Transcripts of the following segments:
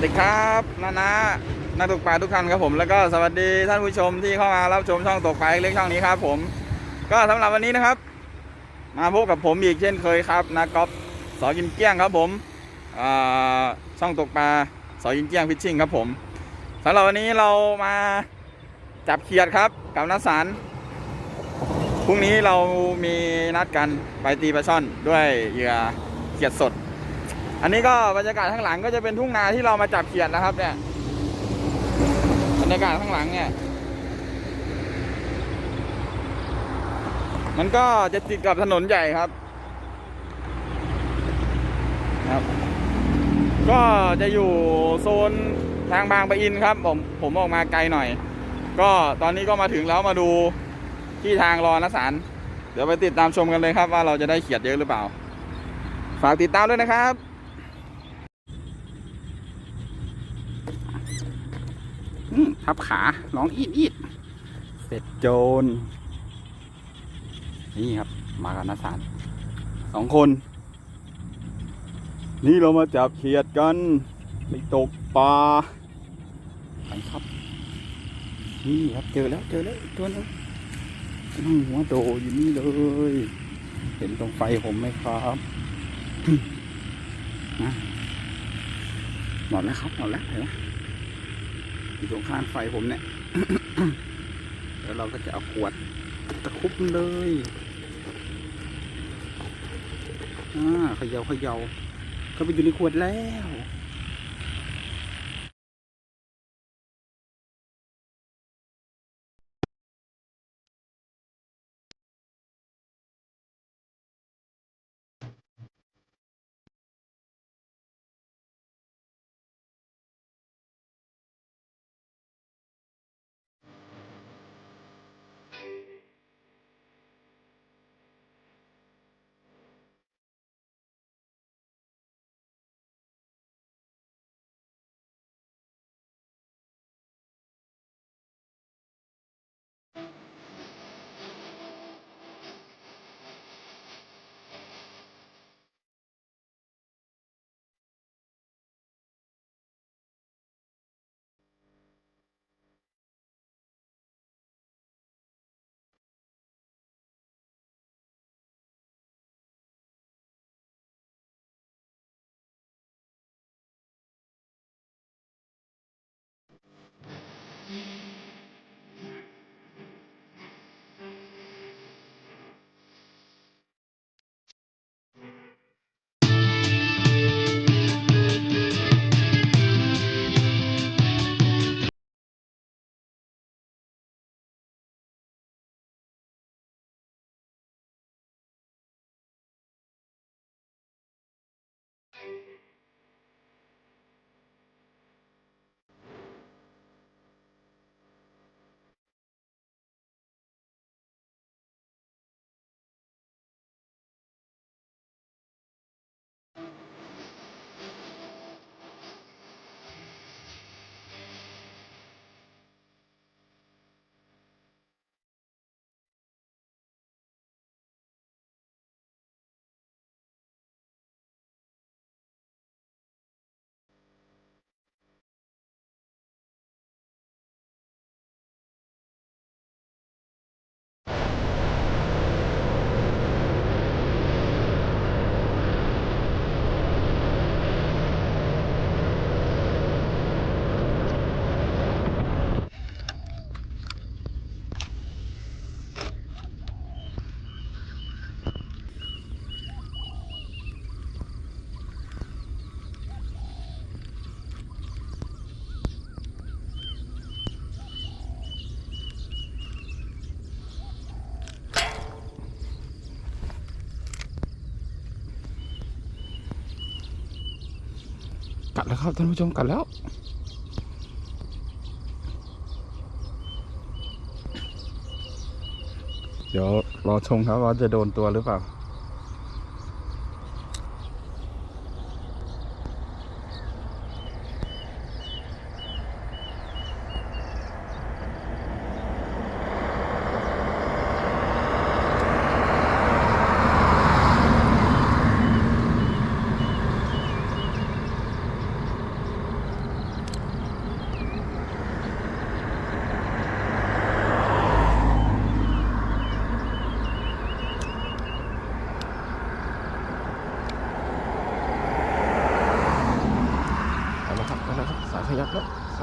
วัสดีครับนานานักตกปลาทุกท่านครับผมแล้วก็สวัสดีท่านผู้ชมที่เข้ามารับชมช่องตกปลาเล็กช่องนี้ครับ ผม ก็สำหรับวันนี้นะครับ มาพบกับผมอีกเช่นเคยครับนากอฟสอกินเกี้ยงครับผมช่องตกปลาสอกินเกี้ยงฟิชชิ่งครับผมสำหรับวันนี้เรามาจับเขียดครับกับนักสารพรุ่งนี้เรามีนัดกันไปตีปลาช่อนด้วยเหยื่อเขียดสด อันนี้ก็บรรยากาศข้างหลังก็จะเป็นทุ่งนาที่เรามาจับเขียดนะครับ เนี่ย บรรยากาศข้างหลังเนี่ย มันก็จะติดกับถนนใหญ่ครับ ครับ ก็จะอยู่โซนทางบางปะอินครับ ผมผมออกมาไกลหน่อย ก็ตอนนี้ก็มาถึงแล้วมาดูที่ทางรอนสารเดี๋ยวไปติดตามชมกันเลยครับว่าเราจะได้เขียดเยอะหรือเปล่า ฝากติดตามด้วยนะครับ อืม ทับขาร้องอีดอีดเสร็จโจร นี่ครับ มากันนะสารสองคน นี่เรามาจับเขียดกัน ไปตกปลาไปครับ นี่ครับเจอแล้วเจอแล้วอีกตัวหนึงนั่งหัวโดอยู่นี่เลย เห็นตรงไฟผมไหมครับนะหมดแล้วครับหมดแล้วเห็นไหม อยู่ตรงข้างไฟผมเนี่ย แล้วเราก็จะเอาขวดตะคุบเลยอ่าเขยาเขยาเข้าไปอยู่ในขวดแล้ว กัดแล้วครับท่านผู้ชมกัดแล้ว เดี๋ยวรอชมครับว่าจะโดนตัวหรือเปล่า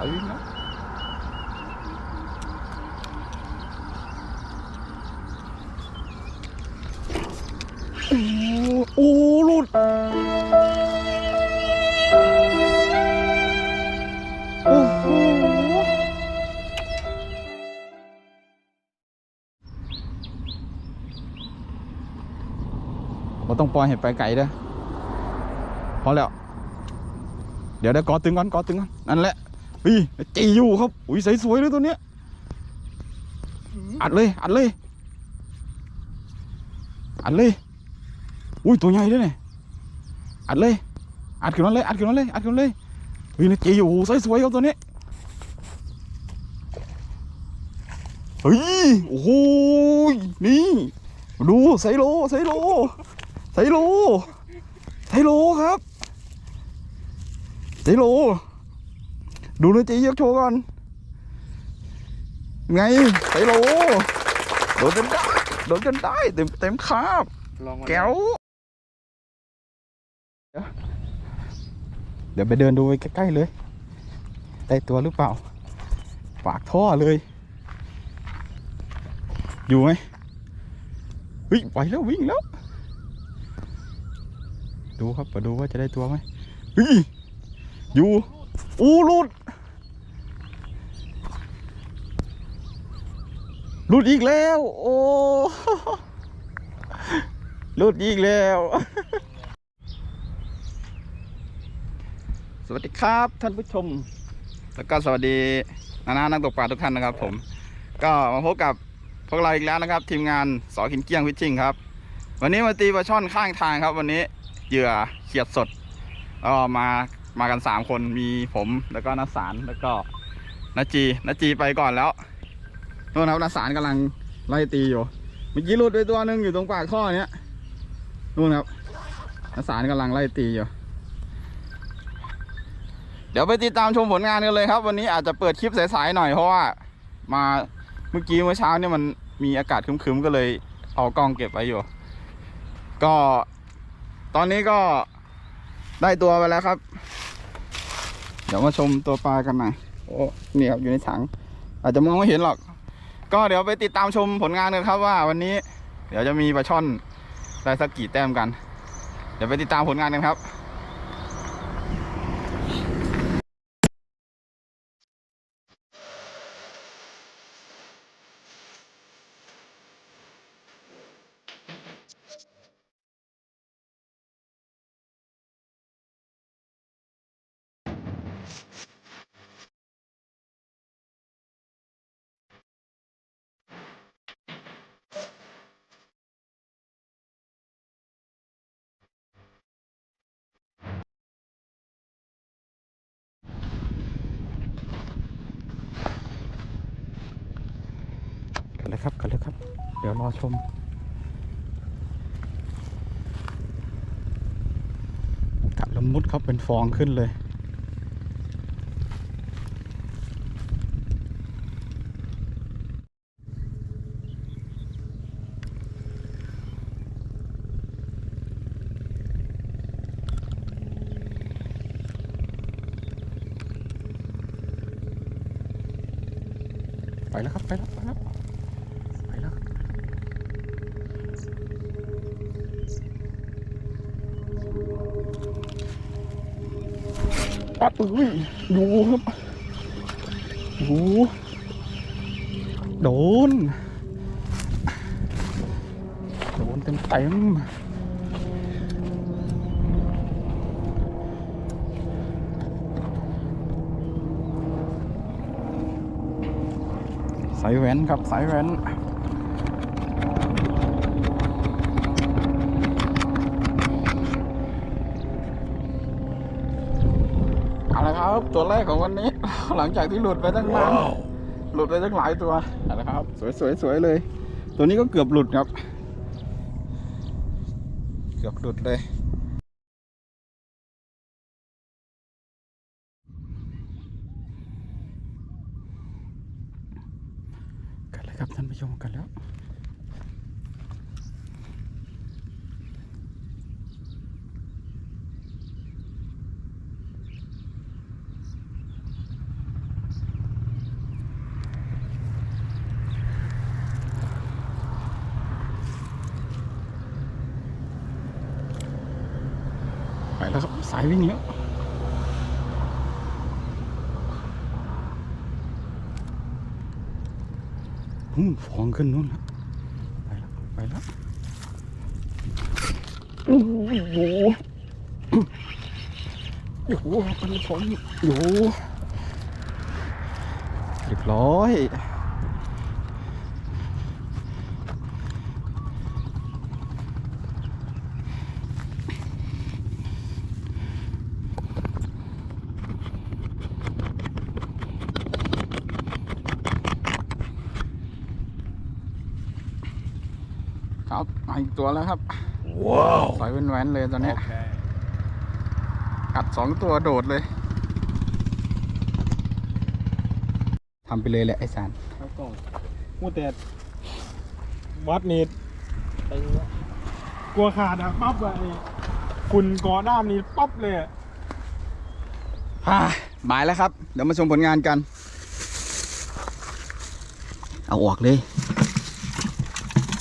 ลิ้นะโอ้รุดโอ้โหเราต้องปล่อยเห็ดไปไก่เด้อพอแล้ว เดี๋ยวเดี๋ยวกอตึงก่อนกอตึงก่อนนั่นแหละ อุ้ยจีอยู่ครับ อุ้ยใสสวยเลยตัวเนี้ย อัดเลย อัดเลย อัดเลย อุ้ยตัวใหญ่ด้วยเนี่ย อัดเลย อัดขึ้นมาเลย อัดขึ้นมาเลย อัดขึ้นมาเลยอุ้ยนี่จีอยู่ใสสวยครับตัวนี้ เฮ้ย โอ้โหยนี่ ดูไซโลไซโลไซโลไซโลครับไซโล ดูนะจียกโชว์ก่อน ไงไซโลโดนจนได้โดนจนได้เต็มเต็มคาบลองมาแก้ว เดี๋ยวไปเดินดูใกล้ๆเลยได้ตัวหรือเปล่า ปากท่อเลย อยู่ไหมเฮ้ยไปแล้ววิ่งแล้ว ดูครับมาดูว่าจะได้ตัวไหมเฮ้ยอยู่ อู้หลุด หลุดอีกแล้ว โอ้หลุดอีกแล้ว สวัสดีครับท่านผู้ชม แล้วก็สวัสดีนานานักตกปลาทุกท่านนะครับ ผม ก็มาพบกับพวกเราอีกแล้วนะครับ ทีมงานสอขินเกี้ยงพิชชิ่งครับ วันนี้มาตีปลาช่อนข้างทางครับ วันนี้เหยื่อเขียดสดก็มามากันสามคนมีผมแล้วก็นัสสารแล้วก็นาจีนาจีไปก่อนแล้ว นู่นครับนัสสารกำลังไล่ตีอยู่เมื่อกี้หลุดไปตัวหนึงอยู่ตรงปากท่อเนี้ยนู่นครับนัสสารกำลังไล่ตีอยู่ เดี๋ยวไปติดตามชมผลงานกันเลยครับ วันนี้อาจจะเปิดคลิปสายๆหน่อยเพราะว่ามาเมื่อกี้เมื่อเช้าเนี่ยมันมีอากาศคึมๆก็เลยเอากล้องเก็บไว้อยู่ ก็ตอนนี้ก็ได้ตัวไปแล้วครับ เดี๋ยวมาชมตัวปลากันหน่อยโอ้นี่ครับอยู่ในถัง อาจจะมองไม่เห็นหรอก ก็เดี๋ยวไปติดตามชมผลงานกันครับว่าวันนี้ เดี๋ยวจะมีปลาช่อนได้สักกี่แต้มกัน เดี๋ยวไปติดตามผลงานกันครับ เลยครับกันเลยครับ เดี๋ยวรอชมกัดลมุดเขาเป็นฟองขึ้นเลยไปแล้วครับ ไปแล้ว ปัดอุ้ยดูครับดูโดน โดนเต็มเต็มสายแหวนครับสายแหวน เอาละครับ ตัวแรกของวันนี้ หลังจากที่หลุดไปตั้งนานหลุดไปตั้งหลายตัวเอาละครับ สวยสวยสวยเลย ตัวนี้ก็เกือบหลุดครับ เกือบหลุดเลยกันเลยครับท่านผู้ชมกันแล้ว แล้วครับ สายวิ่งแล้วอืมฟองขึ้นนู้นแล้วไปแล้วไปแล้วโอ้โหโอ้โหมันผมโอ้โหเรียบร้อย อีกตัวแล้วครับ ว้าวสายแว้นๆเลยตอนเนี้ยกัดสองตัวโดดเลย ทำไปเลยแหละไอ้สารครับกล้องพูดแต่วัดนี่ไปกลัวขาดอะปั๊บอะไอ้คุณกอด้ามนี่ปั๊บเลยอะอ่าบายแล้วครับ เดี๋ยวมาชมผลงานกัน เอาออกเลย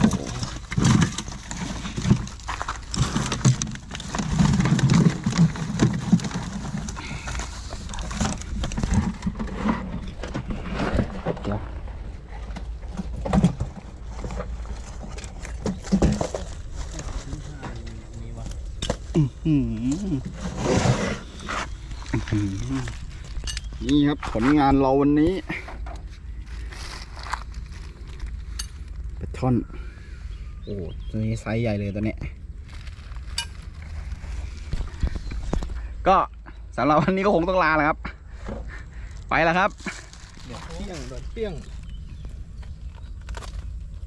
โอ้โหเดี๋ยวอื้อหือ อื้อหือ นี่ครับผลงานเราวันนี้ปลาช่อน โอ้ตัวนี้ไซส์ใหญ่เลยตัวนี้ ก็สำหรับวันนี้ก็คงต้องลาแล้วครับ ไปแล้วครับ เดี๋ยวเปี้ยงโดนเปี้ยง